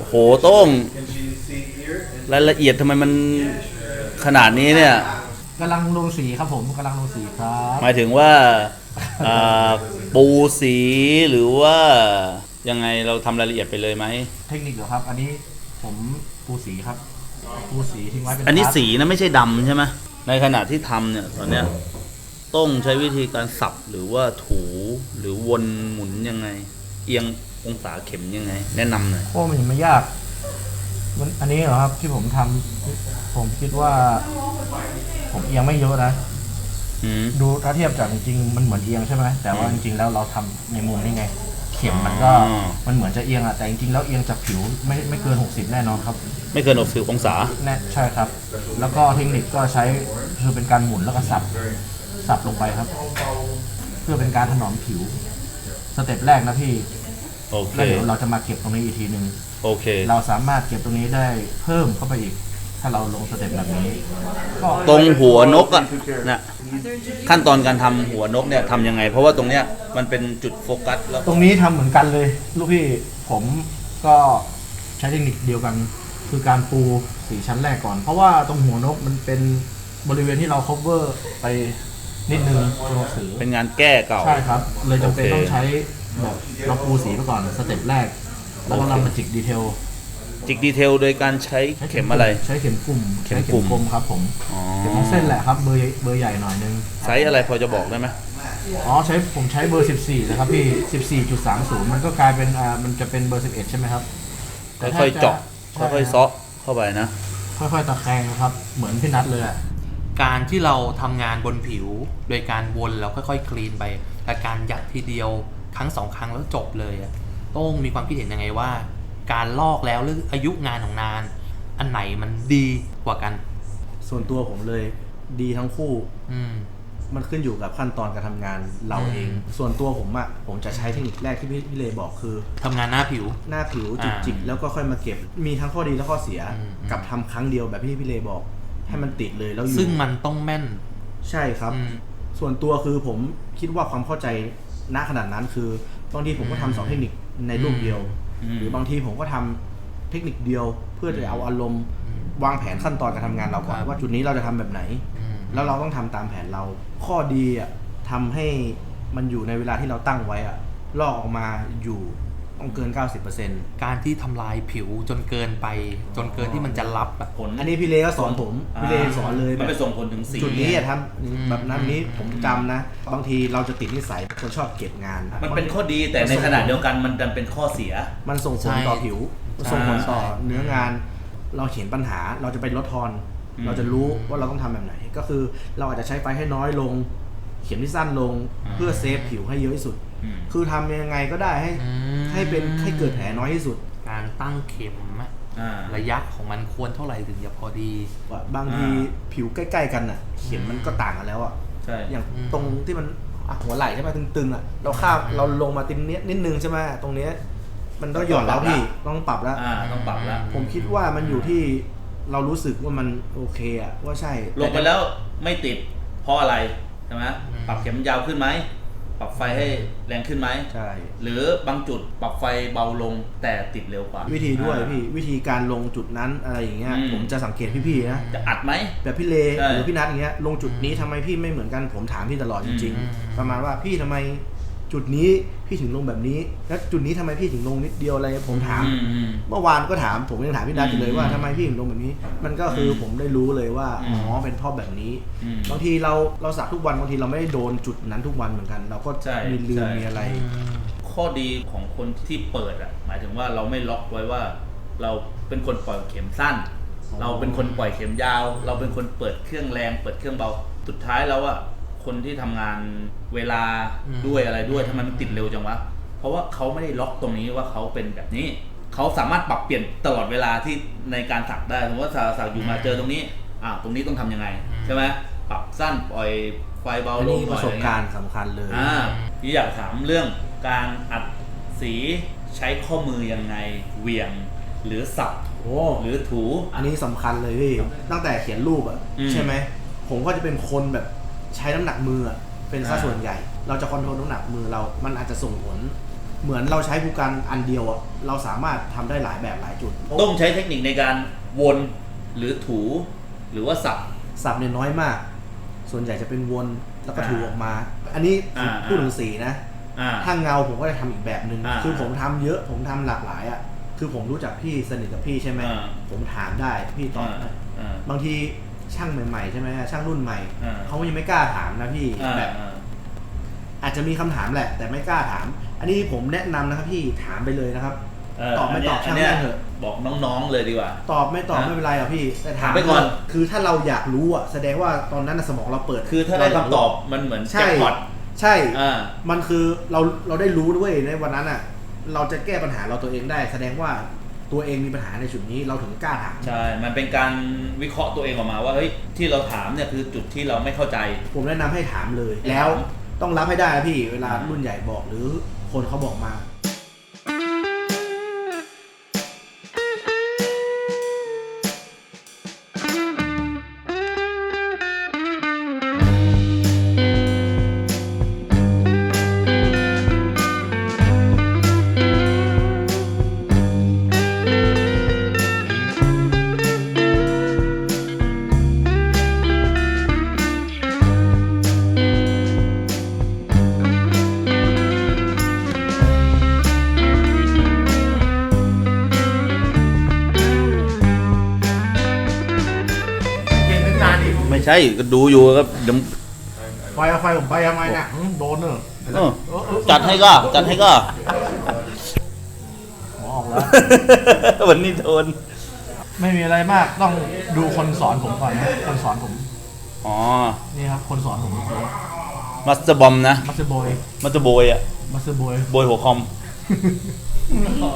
โอ้โหโต้งรายละเอียดทำไมมันขนาดนี้เนี่ยกำลังลงสีครับผมกำลังลงสีครับหมายถึงว่าอ่าปูสีหรือว่ายังไงเราทำรายละเอียดไปเลยไหม เทคนิคเหรอครับ อันนี้ผมปูสีครับ ปูสีทิ้งไว้เป็นอันนี้พาร์ทสีนะไม่ใช่ดำใช่ไหมในขณะที่ทำเนี่ยตอนเนี้ยต้องใช้วิธีการสับหรือว่าถูหรือวนหมุนยังไง เอียง องศาเข็มยังไง แนะนำหน่อยโอ้มันยังไม่ยากมันอันนี้เหรอครับที่ผมทำผมคิดว่า ผมเอียงไม่เยอะนะ อืม ดูถ้าเทียบจากจริงๆมันเหมือนเอียงใช่ไหมแต่ว่าจริงๆแล้วเราทำในมุมนี้ไง เข็มมันก็อ๋อ มันเหมือนจะเอียงอะแต่จริงๆแล้วเอียงจากผิวไม่ไม่เกิน 60 แน่นอนครับไม่เกินอกสิบองศา แน่ใช่ครับ แล้วก็เทคนิคก็ใช้คือเป็นการหมุนแล้วก็สับสับลงไปครับ เพื่อเป็นการถนอมผิว สเต็ปแรกนะพี่ โอเค แล้วเดี๋ยวเราจะมาเก็บตรงนี้อีกทีหนึ่งโอเค เราสามารถเก็บตรงนี้ได้เพิ่มเข้าไปอีก ถ้าเราลงสเต็ปแบบนี้ก็ตรงหัวนกอะนะขั้นตอนการทำหัวนกเนี่ยทำยังไง เพราะว่าตรงเนี้ยมันเป็นจุดโฟกัสแล้วตรงนี้ทำเหมือนกันเลย ลูกพี่ผมก็ใช้เทคนิคเดียวกัน คือการปูสีชั้นแรกก่อน เพราะว่าตรงหัวนกมันเป็นบริเวณที่เรา cover ไปนิดนึงตัวหนังสือ เป็นงานแก้เก่า ใช่ครับ เลยจำเป็นโอเค ต้องใช้ แบบเราปูสีไปก่อนสเต็ปแรก แล้วก็เรามาจิกดีเทลจิกดีเทลโดยการใช้เข็มอะไร ใช้เข็มกลุ่มเข็มใช้กลุ่มกลมครับผมอ๋อเข็มของเส้นแหละครับเบอร์ใหญ่เบอร์ใหญ่หน่อยนึงไซส์อะไรพอจะบอกได้ไหมอ๋อใช้ผมใช้เบอร์ 14 นะครับพี่ 14.30 มันก็กลายเป็นอ่ามันจะเป็นเบอร์ 11 ใช่ไหมครับแต่ถ้ค่อยๆเจาะใช่ค่อยๆรับเซาะเข้าไปนะ ค่อยๆตะแคงครับ เหมือนพี่นัทเลยอะการที่เราทำงานบนผิว โดยการวนแล้วค่อยๆคลีนไปแต่การหยัดทีเดียว ครั้งสองครั้งแล้วจบเลยอะโต้องมีความคิดเห็นยังไงว่า การลอกแล้วหรืออายุงานของนาน อันไหนมันดีกว่ากัน ส่วนตัวผมเลยดีทั้งคู่ อืม มันขึ้นอยู่กับขั้นตอนการทำงานเราอืมเองส่วนตัวผมอะผมจะใช้เทคนิคแรกที่พี่พี่เลบอกคือ ทำงานหน้าผิว หน้าผิวอ่าจิกๆแล้วก็ค่อยมาเก็บ มีทั้งข้อดีและข้อเสีย อืม กับทำครั้งเดียวแบบที่พี่เลบอก ให้มันติดเลยแล้วอยู่ซึ่งมันต้องแม่น ใช่ครับ อืม ส่วนตัวคือผมคิดว่าความเข้าใจ ณขนาดนั้นคือบางทีผมก็ทำสองเทคนิคในรูปเดียว อืม หรือบางทีผมก็ทำเทคนิคเดียว เพื่อจะเอาอารมณ์วางแผนขั้นตอนการทำงานเราก่อนครับ ว่าจุดนี้เราจะทำแบบไหน อืม แล้วเราต้องทำตามแผนเรา ข้อดีอะทำให้มันอยู่ในเวลาที่เราตั้งไว้อะลอกออกมาอยู่ ต้องเกิน 90%การที่ทำลายผิวจนเกินไป จนเกินที่มันจะรับแบบผลอันนี้พี่เลก็สอนผมพี่เลสอนเลยมันไปแบบส่งผลถึงสีจุดนี้อย่าทมำแบบนั้นนี้ผมจำนะ บางทีเราจะติดนิสัยเป็นคนชอบเก็บงาน มันเป็นข้อดีแต่ในขณะเดียวกันมันดันเป็นข้อเสีย มันส่งผลใช่ต่อผิวส่งผลต่อใช่เนื้องาน เราเห็นปัญหา เราจะไปลดทอน อืม เราจะรู้ว่าเราต้องทำแบบไหน ก็คือเราอาจจะใช้ไฟให้น้อยลง เข็มที่สั้นลง เพื่อเซฟผิวให้เยอะที่สุดอืม คือทำยังไงก็ได้ให้อืมให้เป็นให้เกิดแผลน้อยที่สุด การตั้งเข็มอะอ่าระยะของมันควรเท่าไหร่ถึงจะพอดีว่าบางทีอ่าผิวใกล้ ๆ กันอะ เข็มมันก็ต่างกันแล้วอะใช่อย่างอืมตรงที่มันอะหัวไหล่ใช่ไหมตึงๆอะเราข้ามเราลงมาติมเนี้ยนิดนึงใช่ไหมตรงเนี้ยมันต้องหย่อนแล้วพี่ต้องปรับแล้วอ่าต้องปรับแล้ว ผมคิดว่ามันอยู่ที่เรารู้สึกว่ามันโอเคอะว่าใช่ลงไปแล้วไม่ติดเพราะอะไรใช่ไหมปรับเข็มยาวขึ้นไหม ปรับไฟให้แรงขึ้นไหม ใช่ หรือบางจุดปรับไฟเบาลงแต่ติดเร็วกว่า วิธีด้วยอ่าพี่วิธีการลงจุดนั้นอะไรอย่างเงี้ยอืม ผมจะสังเกตพี่ๆนะ จะอัดไหม แบบพี่เลใช่หรือพี่นัทอย่างเงี้ยลงจุดนี้ทำไมพี่ไม่เหมือนกันผมถามพี่ตลอดจริง อืม ๆ ประมาณว่าพี่ทำไม จุดนี้พี่ถึงลงแบบนี้แล้วจุดนี้ทำไมพี่ถึงลงนิดเดียวอะไรผมถาม อืมอืม เมื่อวานก็ถามผมยังถามพี่นัทอยู่เลยว่าอืมทำไมพี่ถึงลงแบบนี้ มันก็คืออมผมได้รู้เลยว่าอือ๋ม อเป็นเพ่อแบบนี้ อืม บางทีเราเราสักทุกวันบางทีเราไม่ได้โดนจุดนั้นทุกวันเหมือนกัน เราก็ใช่มีลืมใช่ มีอะไร ข้อดีของคนที่เปิดอะ หมายถึงว่าเราไม่ล็อกไว้ว่า เราเป็นคนปล่อยเข็มสั้นอ๋อเราเป็นคนปล่อยเข็มยาว เราเป็นคนเปิดเครื่องแรง เปิดเครื่องเบา สุดท้ายแล้วอะ คนที่ทำงานเวลาอืมด้วยอะไรด้วยทำไมมันติดเร็วจังวะ เพราะว่าเขาไม่ได้ล็อกตรงนี้ว่าเขาเป็นแบบนี้ เขาสามารถปรับเปลี่ยนตลอดเวลาที่ในการสักได้สมมติว่าสักสักอยู่มาเจอตรงนี้อ่าตรงนี้ต้องทำยังไงใช่ไหมปรับสั้นปล่อยไฟเบาอันลงนี้หปน่อยระสบอไเงี้ยการณ์สำคัญเลยอ่าพี่อยากถามเรื่องการอัดสีใช้ข้อมือยังไงเหวี่ยงหรือสับโอ้หรือถู อันนี้สำคัญเลยพี่ตั้งแต่เขียนรูปอะอืมใช่ไหมผมก็จะเป็นคนแบบ ใช้น้ำหนักมืออะเป็นซะอ่าส่วนใหญ่ เราจะคอนโทรลน้ำหนักมือเรา มันอาจจะส่งผล เหมือนเราใช้ภูกันอันเดียวอะเราสามารถทำได้หลายแบบหลายจุดต้องใช้เทคนิคในการวนหรือถูหรือว่าสับสับเนี่ยน้อยมาก ส่วนใหญ่จะเป็นวนแล้วก็อ่าถูออกมา อันนี้อ่าพูดถึงสีนะอ่าถ้าเงาผมก็จะทำอีกแบบหนึง่งอ่าคือผมทำเยอะผมทำหลากหลายอะคือผมรู้จักพี่สนิทกับพี่ใช่ไหมอ่าผมถามได้พี่ตอบอ่าได้อ่าบางที ช่างใหม่ๆใช่ไหมช่างรุ่นใหม่อ่า เขายังไม่กล้าถามนะพี่อ่าแบบ อ่า อาจจะมีคำถามแหละ แต่ไม่กล้าถาม อันนี้ผมแนะนำนะครับพี่ถามไปเลยนะครับ เตอบไม่ตอบนช่างเนี้ยแม่งเถอะบอกน้องๆเลยดีกว่า ตอบไม่ตอบนะไม่เป็นไรหรอกพี่ แต่ถามถามไปก่อน คือถ้าเราอยากรู้อะแสดงว่าตอนนั้นน่ะสมองเราเปิดคือถ้าได้คำตอบมันเหมือนใช่แจ็คพอตใช่ อ่า มันคือเราเราได้รู้ด้วยในวันนั้นอะ เราจะแก้ปัญหาเราตัวเองได้ แสดงว่า ตัวเองมีปัญหาในจุดนี้เราถึงกล้าถาม ใช่ มันเป็นการวิเคราะห์ตัวเองออกมาว่าเฮ้ยที่เราถามเนี่ยคือจุดที่เราไม่เข้าใจ ผมแนะนำให้ถามเลย แล้วต้องรับให้ได้นะพี่เวลารุ่นใหญ่บอกหรือคนเขาบอกมา ไม่ใช่ก็ดูอยู่ก็เดี๋ยวไฟเอาไฟผมไปทำไมเนี่ยหืมโดนเนอะเออจัดให้ก็ จัดให้ก็หัวออกแล้ว วันนี้โดน ไม่มีอะไรมากต้องดูคนสอนผมก่อนนะคนสอนผมอ๋อ นี่ครับ คนสอนผมมัสเตอร์บอมนะมัสเตอร์บอย มัสเตอร์โบยอะมัสเตอร์บอยโบยหัวคอมอ๋อ